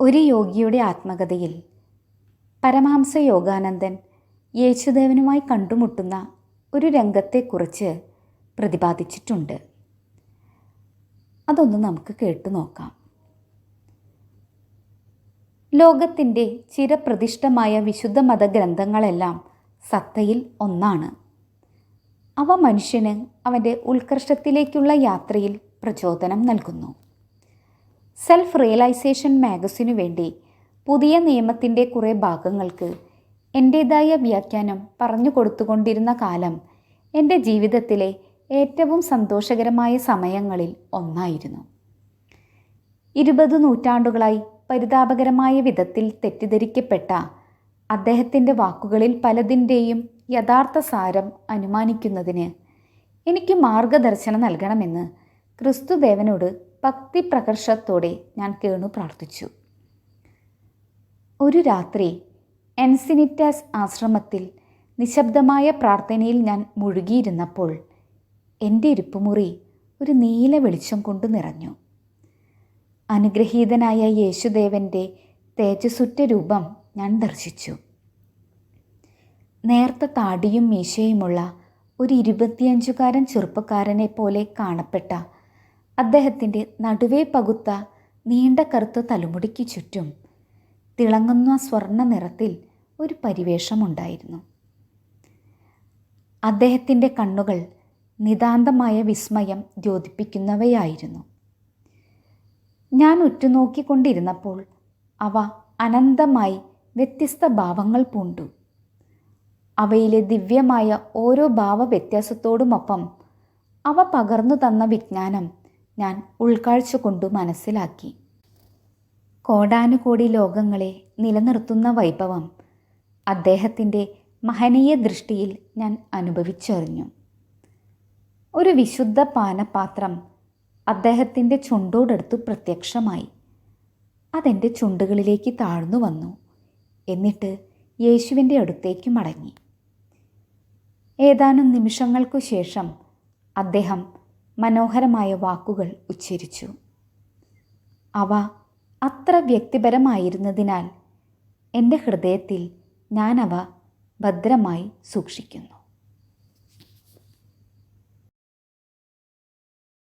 ഒരു യോഗിയുടെ ആത്മകഥയിൽ പരമഹംസ യോഗാനന്ദൻ യേശുദേവനുമായി കണ്ടുമുട്ടുന്ന ഒരു രംഗത്തെക്കുറിച്ച് പ്രതിപാദിച്ചിട്ടുണ്ട്. അതൊന്ന് നമുക്ക് കേട്ടു നോക്കാം. ലോകത്തിന്റെ ചിരപ്രതിഷ്ഠമായ വിശുദ്ധ മതഗ്രന്ഥങ്ങളെല്ലാം സത്തയിൽ ഒന്നാണ്. അവ മനുഷ്യന് അവന്റെ ഉത്കർഷത്തിലേക്കുള്ള യാത്രയിൽ പ്രചോദനം നൽകുന്നു. സെൽഫ് റിയലൈസേഷൻ മാഗസിനു വേണ്ടി പുതിയ നിയമത്തിന്റെ കുറേ ഭാഗങ്ങൾക്ക് എന്റേതായ വ്യാഖ്യാനം പറഞ്ഞു കൊടുത്തുകൊണ്ടിരുന്ന കാലം എന്റെ ജീവിതത്തിലെ ഏറ്റവും സന്തോഷകരമായ സമയങ്ങളിൽ ഒന്നായിരുന്നു. ഇരുപത് നൂറ്റാണ്ടുകളായി പരിതാപകരമായ വിധത്തിൽ തെറ്റിദ്ധരിക്കപ്പെട്ട അദ്ദേഹത്തിന്റെ വാക്കുകളിൽ പലതിന്റെയും യഥാർത്ഥ സാരം അനുമാനിക്കുന്നതിന് എനിക്ക് മാർഗദർശനം നൽകണമെന്ന് ക്രിസ്തുദേവനോട് ഭക്തി പ്രകർഷത്തോടെ ഞാൻ കേണു പ്രാർത്ഥിച്ചു. ഒരു രാത്രി എൻസിനിറ്റാസ് ആശ്രമത്തിൽ നിശബ്ദമായ പ്രാർത്ഥനയിൽ ഞാൻ മുഴുകിയിരുന്നപ്പോൾ എന്റെ ഇരിപ്പുമുറി ഒരു നീല വെളിച്ചം കൊണ്ട് നിറഞ്ഞു. അനുഗ്രഹീതനായ യേശുദേവന്റെ തേജസുറ്റ രൂപം ഞാൻ ദർശിച്ചു. നേർത്ത താടിയും മീശയുമുള്ള ഒരു ഇരുപത്തിയഞ്ചുകാരൻ ചെറുപ്പക്കാരനെ പോലെ കാണപ്പെട്ട അദ്ദേഹത്തിന്റെ നടുവേ പകുത്ത നീണ്ട കറുത്ത തലമുടിക്ക് ചുറ്റും തിളങ്ങുന്ന സ്വർണ നിറത്തിൽ ഒരു പരിവേഷമുണ്ടായിരുന്നു. അദ്ദേഹത്തിന്റെ കണ്ണുകൾ നിതാന്തമായ വിസ്മയം ദ്യോതിപ്പിക്കുന്നവയായിരുന്നു ഞാൻ ഉറ്റുനോക്കിക്കൊണ്ടിരുന്നപ്പോൾ അവ അനന്തമായി വ്യത്യസ്ത ഭാവങ്ങൾ പൂണ്ടു. അവയിലെ ദിവ്യമായ ഓരോ ഭാവവ്യത്യാസത്തോടുമൊപ്പം അവ പകർന്നു തന്ന വിജ്ഞാനം ഞാൻ ഉൾക്കാഴ്ച കൊണ്ടു മനസ്സിലാക്കി. കോടാനുകോടി ലോകങ്ങളെ നിലനിർത്തുന്ന വൈഭവം അദ്ദേഹത്തിന്റെ മഹനീയ ദൃഷ്ടിയിൽ ഞാൻ അനുഭവിച്ചറിഞ്ഞു. ഒരു വിശുദ്ധ പാനപാത്രം അദ്ദേഹത്തിന്റെ ചുണ്ടോടടുത്ത് പ്രത്യക്ഷമായി. അതെന്റെ ചുണ്ടുകളിലേക്ക് താഴ്ന്നു വന്നു. എന്നിട്ട് യേശുവിന്റെ അടുത്തേക്ക് മടങ്ങി. ഏതാനും നിമിഷങ്ങൾക്കു ശേഷം അദ്ദേഹം മനോഹരമായ വാക്കുകൾ ഉച്ചരിച്ചു. അവ അത്ര വ്യക്തിപരമായിരുന്നതിനാൽ എന്റെ ഹൃദയത്തിൽ ഞാനവ ഭദ്രമായി സൂക്ഷിക്കുന്നു.